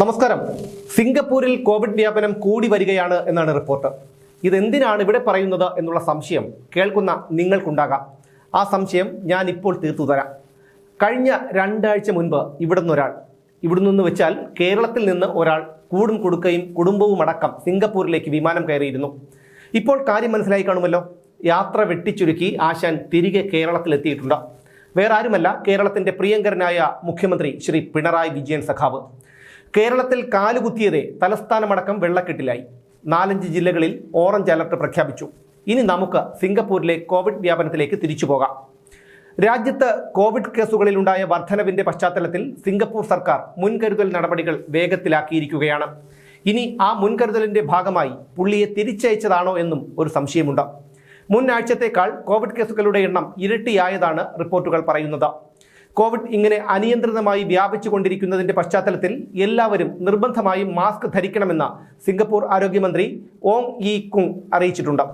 നമസ്കാരം. സിംഗപ്പൂരിൽ കോവിഡ് വ്യാപനം കൂടി വരികയാണ് എന്നാണ് റിപ്പോർട്ട്. ഇതെന്തിനാണ് ഇവിടെ പറയുന്നത് എന്നുള്ള സംശയം കേൾക്കുന്ന നിങ്ങൾക്കുണ്ടാകാം. ആ സംശയം ഞാൻ ഇപ്പോൾ തീർത്തു തരാം. കഴിഞ്ഞ രണ്ടാഴ്ച മുൻപ് ഇവിടെ നിന്നൊരാൾ ഇവിടെ നിന്ന് വെച്ചാൽ കേരളത്തിൽ നിന്ന് ഒരാൾ കൂടും കൊടുക്കയും കുടുംബവും അടക്കം സിംഗപ്പൂരിലേക്ക് വിമാനം കയറിയിരുന്നു. ഇപ്പോൾ കാര്യം മനസ്സിലായി കാണുമല്ലോ. യാത്ര വെട്ടിച്ചുരുക്കി ആശാൻ തിരികെ കേരളത്തിലെത്തിയിട്ടുണ്ട്. വേറാരുമല്ല കേരളത്തിന്റെ പ്രിയങ്കരനായ മുഖ്യമന്ത്രി ശ്രീ പിണറായി വിജയൻ സഖാവ്. കേരളത്തിൽ കാലുകുത്തിയതേ തലസ്ഥാനമടക്കം വെള്ളക്കെട്ടിലായി. നാലഞ്ച് ജില്ലകളിൽ ഓറഞ്ച് അലർട്ട് പ്രഖ്യാപിച്ചു. ഇനി നമുക്ക് സിംഗപ്പൂരിലെ കോവിഡ് വ്യാപനത്തിലേക്ക് തിരിച്ചു പോകാം. രാജ്യത്ത് കോവിഡ് കേസുകളിലുണ്ടായ വർധനവിന്റെ പശ്ചാത്തലത്തിൽ സിംഗപ്പൂർ സർക്കാർ മുൻകരുതൽ നടപടികൾ വേഗത്തിലാക്കിയിരിക്കുകയാണ്. ഇനി ആ മുൻകരുതലിന്റെ ഭാഗമായി പുള്ളിയെ തിരിച്ചയച്ചതാണോ എന്നും ഒരു സംശയമുണ്ട്. മുൻ ആഴ്ചത്തേക്കാൾ കോവിഡ് കേസുകളുടെ എണ്ണം ഇരട്ടിയായതാണ് റിപ്പോർട്ടുകൾ പറയുന്നത്. കോവിഡ് ഇങ്ങനെ അനിയന്ത്രിതമായി വ്യാപിച്ചു കൊണ്ടിരിക്കുന്നതിന്റെ പശ്ചാത്തലത്തിൽ എല്ലാവരും നിർബന്ധമായും മാസ്ക് ധരിക്കണമെന്ന് സിംഗപ്പൂർ ആരോഗ്യമന്ത്രി ഓങ് ഇ കുങ് അറിയിച്ചിട്ടുണ്ട്.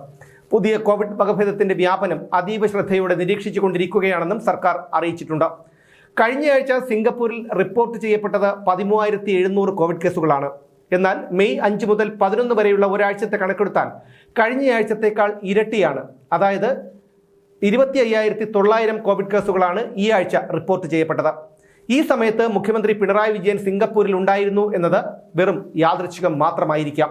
പുതിയ കോവിഡ് വകഭേദത്തിന്റെ വ്യാപനം അതീവ ശ്രദ്ധയോടെ നിരീക്ഷിച്ചു കൊണ്ടിരിക്കുകയാണെന്നും സർക്കാർ അറിയിച്ചിട്ടുണ്ട്. കഴിഞ്ഞയാഴ്ച സിംഗപ്പൂരിൽ റിപ്പോർട്ട് ചെയ്യപ്പെട്ടത് പതിമൂവായിരത്തി എഴുന്നൂറ് കോവിഡ് കേസുകളാണ്. എന്നാൽ മെയ് അഞ്ച് മുതൽ പതിനൊന്ന് വരെയുള്ള ഒരാഴ്ചത്തെ കണക്കെടുത്താൽ കഴിഞ്ഞയാഴ്ചത്തേക്കാൾ ഇരട്ടിയാണ്. അതായത് ഇരുപത്തി അയ്യായിരത്തി തൊള്ളായിരം കോവിഡ് കേസുകളാണ് ഈ ആഴ്ച റിപ്പോർട്ട് ചെയ്യപ്പെട്ടത്. ഈ സമയത്ത് മുഖ്യമന്ത്രി പിണറായി വിജയൻ സിംഗപ്പൂരിൽ ഉണ്ടായിരുന്നു എന്നത് വെറും യാദൃച്ഛികം മാത്രമായിരിക്കാം.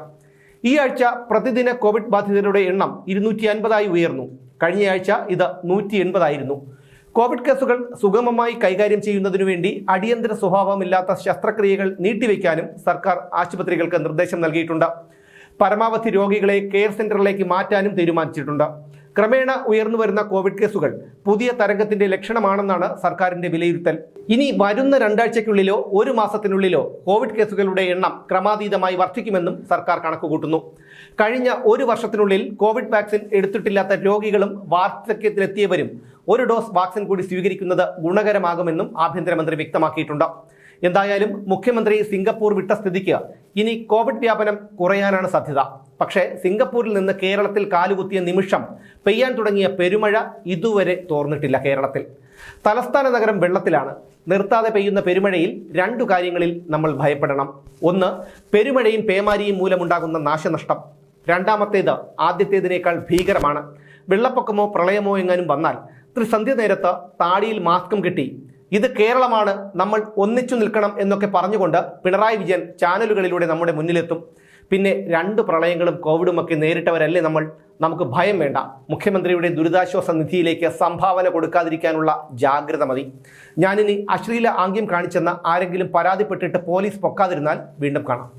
ഈ ആഴ്ച പ്രതിദിന കോവിഡ് ബാധിതരുടെ എണ്ണം ഇരുന്നൂറ്റി അൻപതായി ഉയർന്നു കഴിഞ്ഞയാഴ്ച ഇത് നൂറ്റി എൺപതായിരുന്നു കോവിഡ് കേസുകൾ സുഗമമായി കൈകാര്യം ചെയ്യുന്നതിനു വേണ്ടി അടിയന്തര സ്വഭാവമില്ലാത്ത ശസ്ത്രക്രിയകൾ നീട്ടിവെക്കാനും സർക്കാർ ആശുപത്രികൾക്ക് നിർദ്ദേശം നൽകിയിട്ടുണ്ട്. പരമാവധി രോഗികളെ കെയർ സെന്ററിലേക്ക് മാറ്റാനും തീരുമാനിച്ചിട്ടുണ്ട്. ക്രമേണ ഉയർന്നു വരുന്ന കോവിഡ് കേസുകൾ പുതിയ തരംഗത്തിന്റെ ലക്ഷണമാണെന്നാണ് സർക്കാരിന്റെ വിലയിരുത്തൽ. ഇനി വരുന്ന രണ്ടാഴ്ചയ്ക്കുള്ളിലോ ഒരു മാസത്തിനുള്ളിലോ കോവിഡ് കേസുകളുടെ എണ്ണം ക്രമാതീതമായി വർദ്ധിക്കുമെന്നും സർക്കാർ കണക്കുകൂട്ടുന്നു. കഴിഞ്ഞ ഒരു വർഷത്തിനുള്ളിൽ കോവിഡ് വാക്സിൻ എടുത്തിട്ടില്ലാത്ത രോഗികളും വാർദ്ധക്യത്തിലെത്തിയവരും ഒരു ഡോസ് വാക്സിൻ കൂടി സ്വീകരിക്കുന്നത് ഗുണകരമാകുമെന്നും ആഭ്യന്തരമന്ത്രി വ്യക്തമാക്കിയിട്ടുണ്ട്. എന്തായാലും മുഖ്യമന്ത്രി സിംഗപ്പൂർ വിട്ട സ്ഥിതിക്ക് ഇനി കോവിഡ് വ്യാപനം കുറയാനാണ് സാധ്യത. പക്ഷേ സിംഗപ്പൂരിൽ നിന്ന് കേരളത്തിൽ കാലുകുത്തിയ നിമിഷം പെയ്യാൻ തുടങ്ങിയ പെരുമഴ ഇതുവരെ തോർന്നിട്ടില്ല കേരളത്തിൽ. തലസ്ഥാന നഗരം വെള്ളത്തിലാണ്. നിർത്താതെ പെയ്യുന്ന പെരുമഴയിൽ രണ്ടു കാര്യങ്ങളിൽ നമ്മൾ ഭയപ്പെടണം. ഒന്ന് പെരുമഴയും പേമാരിയും മൂലമുണ്ടാകുന്ന നാശനഷ്ടം. രണ്ടാമത്തേത് ആദ്യത്തേതിനേക്കാൾ ഭീകരമാണ്. വെള്ളപ്പൊക്കമോ പ്രളയമോ എങ്ങാനും വന്നാൽ ത്രിസന്ധ്യ നേരത്ത് താടിയിൽ മാസ്കും കിട്ടി. ഇത് കേരളമാണ്. നമ്മൾ ഒന്നിച്ചു നിൽക്കണം എന്നൊക്കെ പറഞ്ഞുകൊണ്ട് പിണറായി വിജയൻ ചാനലുകളിലൂടെ നമ്മുടെ മുന്നിലെത്തും. പിന്നെ രണ്ട് പ്രളയങ്ങളും കോവിഡും ഒക്കെ നേരിട്ടവരല്ലേ നമ്മൾ? നമുക്ക് ഭയം വേണ്ട. മുഖ്യമന്ത്രിയുടെ ദുരിതാശ്വാസ നിധിയിലേക്ക് സംഭാവന കൊടുക്കാതിരിക്കാനുള്ള ജാഗ്രത മതി. ഞാനിനി അശ്ലീല ആംഗ്യം കാണിച്ചെന്ന് ആരെങ്കിലും പരാതിപ്പെട്ടിട്ട് പോലീസ് പൊക്കാതിരുന്നാൽ വീണ്ടും കാണാം.